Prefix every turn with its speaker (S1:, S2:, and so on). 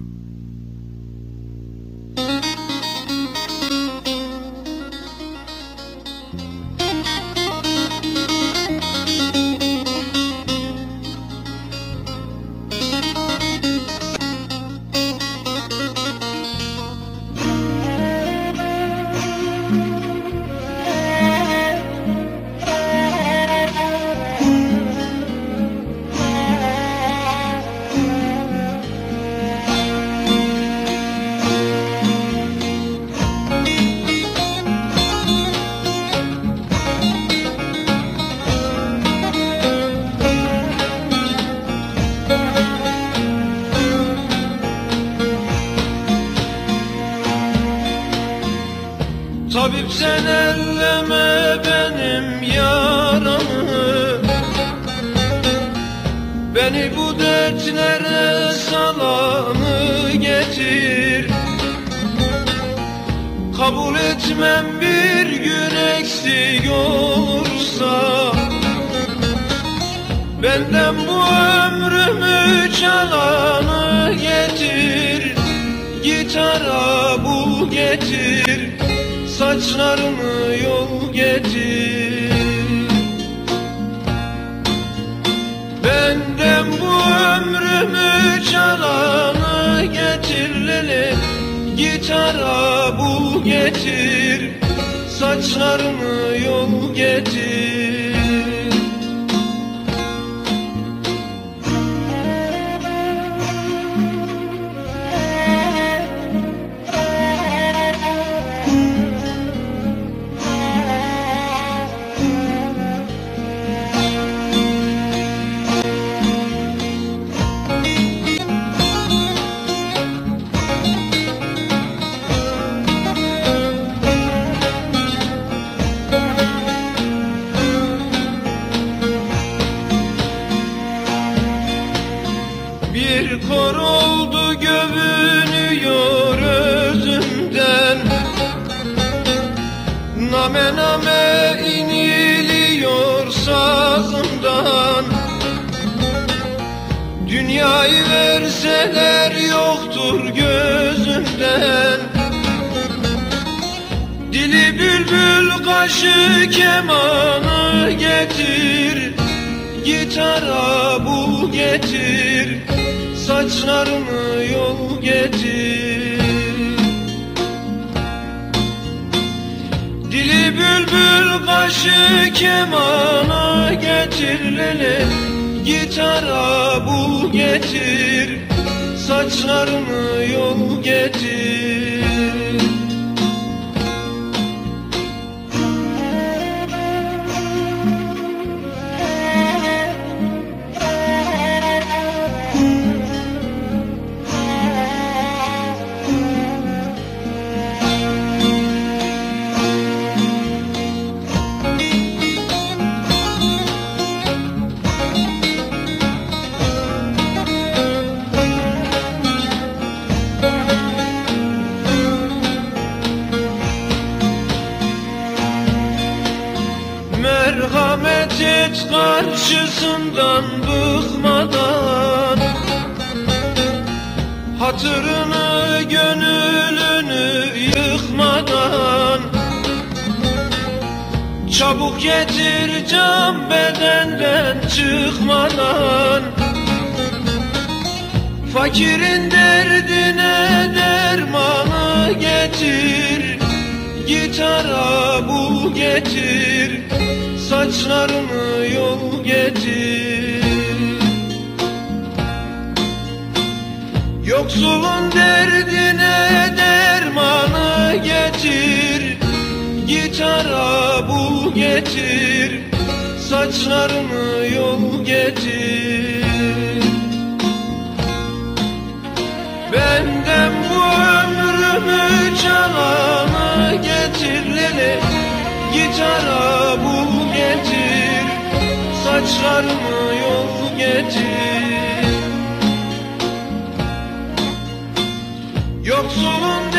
S1: Mm-hmm. Tabip sen elleme benim yaramı. Beni bu dertlere salanı getir. Kabul etmem bir gün eksik olursa Benden bu ömrümü çalanı getir. Gitara bul getir Saçlarımı yol getir. Benden bu ömrümü çalanı getir lele Gitara bul getir. Saçlarımı yol getir Oldu gövünüyor özümden. Name name iniliyor sazımdan. Dünyayı verseler yoktur gözümden. Dili bülbül kaşı kemanı getir. Gitara bul getir Saçlarımı yol getir. Dili bülbül kaşı kemana getir. Lele Gitara bul getir. Saçlarımı yol getir Merhamet et karşısından bıkmadan Hatırını gönlünü yıkmadan Çabuk getir can bedenden çıkmadan Fakirin derdine dermanı getir Gitara bul getir Saçlarımı yol getir. Yoksulun derdine dermanı getir Gitara bul getir Saçlarımı yol getir. Benden bu ömrümü lele Gitara bul getir? Saçlarımı yol getir? Yoksulun